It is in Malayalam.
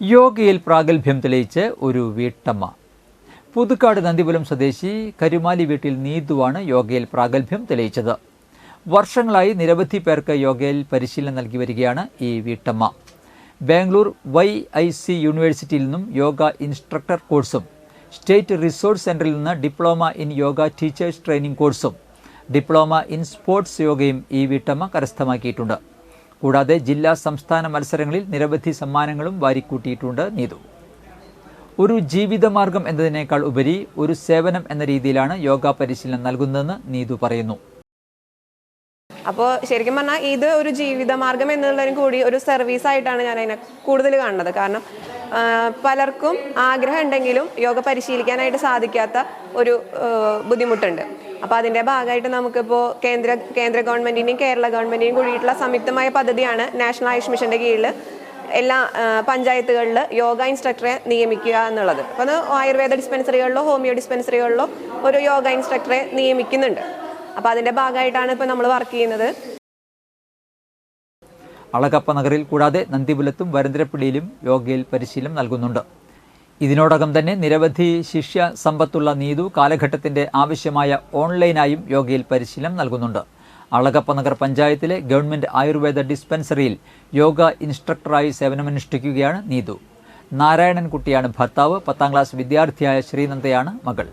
യോഗയിൽ പ്രാഗൽഭ്യം തെളിയിച്ച് ഒരു വീട്ടമ്മ. പുതുക്കാട് നന്ദിപുലം സ്വദേശി കരുമാലി വീട്ടിൽ നീതുവാണ് യോഗയിൽ പ്രാഗൽഭ്യം തെളിയിച്ചത്. വർഷങ്ങളായി നിരവധി പേർക്ക് യോഗയിൽ പരിശീലനം നൽകി വരികയാണ് ഈ വീട്ടമ്മ. ബാംഗ്ലൂർ വൈ ഐ സി യൂണിവേഴ്സിറ്റിയിൽ നിന്നും യോഗ ഇൻസ്ട്രക്ടർ കോഴ്സും സ്റ്റേറ്റ് റിസോഴ്സ് സെന്ററിൽ നിന്ന് diploma in yoga teachers training കോഴ്സും ഡിപ്ലോമ ഇൻ സ്പോർട്സ് യോഗയും ഈ വീട്ടമ്മ കരസ്ഥമാക്കിയിട്ടുണ്ട്. കൂടാതെ ജില്ലാ സംസ്ഥാന മത്സരങ്ങളിൽ നിരവധി സമ്മാനങ്ങളും വാരിക്കൂട്ടിയിട്ടുണ്ട് നീതു. ഒരു ജീവിതമാർഗം എന്നതിനേക്കാൾ ഉപരി ഒരു സേവനം എന്ന രീതിയിലാണ് യോഗ പരിശീലനം നൽകുന്നതെന്ന് നീതു പറയുന്നു. അപ്പോൾ ശരിക്കും പറഞ്ഞാൽ ഇത് ഒരു ജീവിതമാർഗം എന്നുള്ളതിനും കൂടി ഒരു സർവീസായിട്ടാണ് ഞാൻ അതിനെ കൂടുതൽ കാണുന്നത്. കാരണം പലർക്കും ആഗ്രഹം ഉണ്ടെങ്കിലും യോഗ പരിശീലിക്കാനായിട്ട് സാധിക്കാത്ത ഒരു ബുദ്ധിമുട്ടുണ്ട്. അപ്പോൾ അതിന്റെ ഭാഗമായിട്ട് നമുക്കിപ്പോൾ കേന്ദ്ര കേന്ദ്ര ഗവൺമെന്റിന്റെയും കേരള ഗവൺമെന്റിന്റെയും കൂടിയിട്ടുള്ള സംയുക്തമായ പദ്ധതിയാണ് നാഷണൽ ആയുഷ് മിഷന്റെ കീഴിൽ എല്ലാ പഞ്ചായത്തുകളിൽ യോഗ ഇൻസ്ട്രക്ടറെ നിയമിക്കുക എന്നുള്ളത്. അപ്പോൾ അത് ആയുർവേദ ഡിസ്പെൻസറികളിലോ ഹോമിയോ ഡിസ്പെൻസറികളിലോ ഒരു യോഗ ഇൻസ്ട്രക്ടറെ നിയമിക്കുന്നുണ്ട്. അപ്പോൾ അതിന്റെ ഭാഗമായിട്ടാണ് ഇപ്പോൾ നമ്മൾ വർക്ക് ചെയ്യുന്നത്. അളകപ്പ നഗറിൽ കൂടാതെ നന്ദിപുലത്തും വരന്തരപ്പിടിയിലും യോഗയിൽ പരിശീലനം നൽകുന്നുണ്ട്. ഇതിനോടകം തന്നെ നിരവധി ശിഷ്യ സമ്പത്തുള്ള നീതു കാലഘട്ടത്തിന്റെ ആവശ്യമായ ഓൺലൈനായും യോഗയിൽ പരിശീലനം നൽകുന്നുണ്ട്. അളകപ്പ നഗർ പഞ്ചായത്തിലെ ഗവൺമെന്റ് ആയുർവേദ ഡിസ്പെൻസറിയിൽ യോഗ ഇൻസ്ട്രക്ടറായി സേവനമനുഷ്ഠിക്കുകയാണ് നീതു. നാരായണൻകുട്ടിയാണ് ഭർത്താവ്. പത്താം ക്ലാസ് വിദ്യാർത്ഥിയായ ശ്രീനന്ദയാണ് മകൾ.